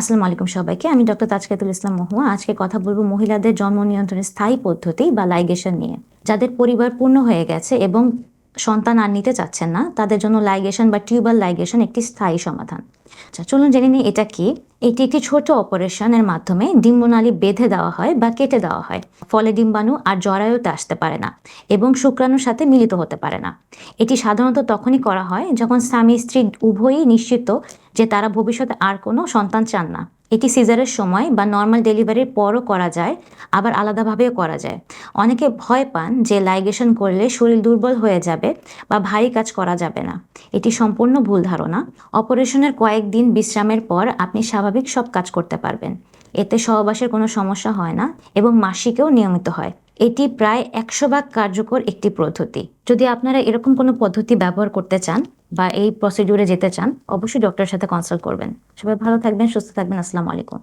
আসসালামু আলাইকুম সবাইকে। আমি ডক্টর তাজকাতুল ইসলাম মহুয়া। আজকে কথা বলব মহিলাদের জন্ম নিয়ন্ত্রণের স্থায়ী পদ্ধতি বা লাইগেশন নিয়ে, যাদের পরিবার পূর্ণ হয়ে গেছে এবং সন্তান আর নিতে চাচ্ছেন না, তাদের জন্য লাইগেশন বা টিউবাল লাইগেশন একটি স্থায়ী সমাধান। আচ্ছা চলুন জেনে নিই এটা কি। এটি একটি ছোট অপারেশনের মাধ্যমে ডিম্বনালী বেঁধে দেওয়া হয় বা কেটে দেওয়া হয়। ফলে ডিম্বাণু আর জরায়ুতে আসতে পারে না এবং শুক্রাণুর সাথে মিলিত হতে পারে না। এটি সাধারণত তখনই করা হয় যখন স্বামী স্ত্রী উভয়ই নিশ্চিত যে তারা ভবিষ্যতে আর কোনো সন্তান চান না। এটি সিজারের সময় বা নর্মাল ডেলিভারির পরও করা যায়, আবার আলাদাভাবেও করা যায়। অনেকে ভয় পান যে লাইগেশন করলে শরীর দুর্বল হয়ে যাবে বা ভারী কাজ করা যাবে না। এটি সম্পূর্ণ ভুল ধারণা। অপারেশনের কয়েকদিন বিশ্রামের পর আপনি স্বাভাবিক সব কাজ করতে পারবেন। এতে সহবাসের কোনো সমস্যা হয় না এবং মাসিকেও নিয়মিত হয়। এটি প্রায় একশো ভাগ কার্যকর একটি পদ্ধতি। যদি আপনারা এরকম কোনো পদ্ধতি ব্যবহার করতে চান বা এই প্রসিডিউরে যেতে চান, অবশ্যই ডক্টরের সাথে কনসাল্ট করবেন। সবাই ভালো থাকবেন, সুস্থ থাকবেন, আসসালামু আলাইকুম।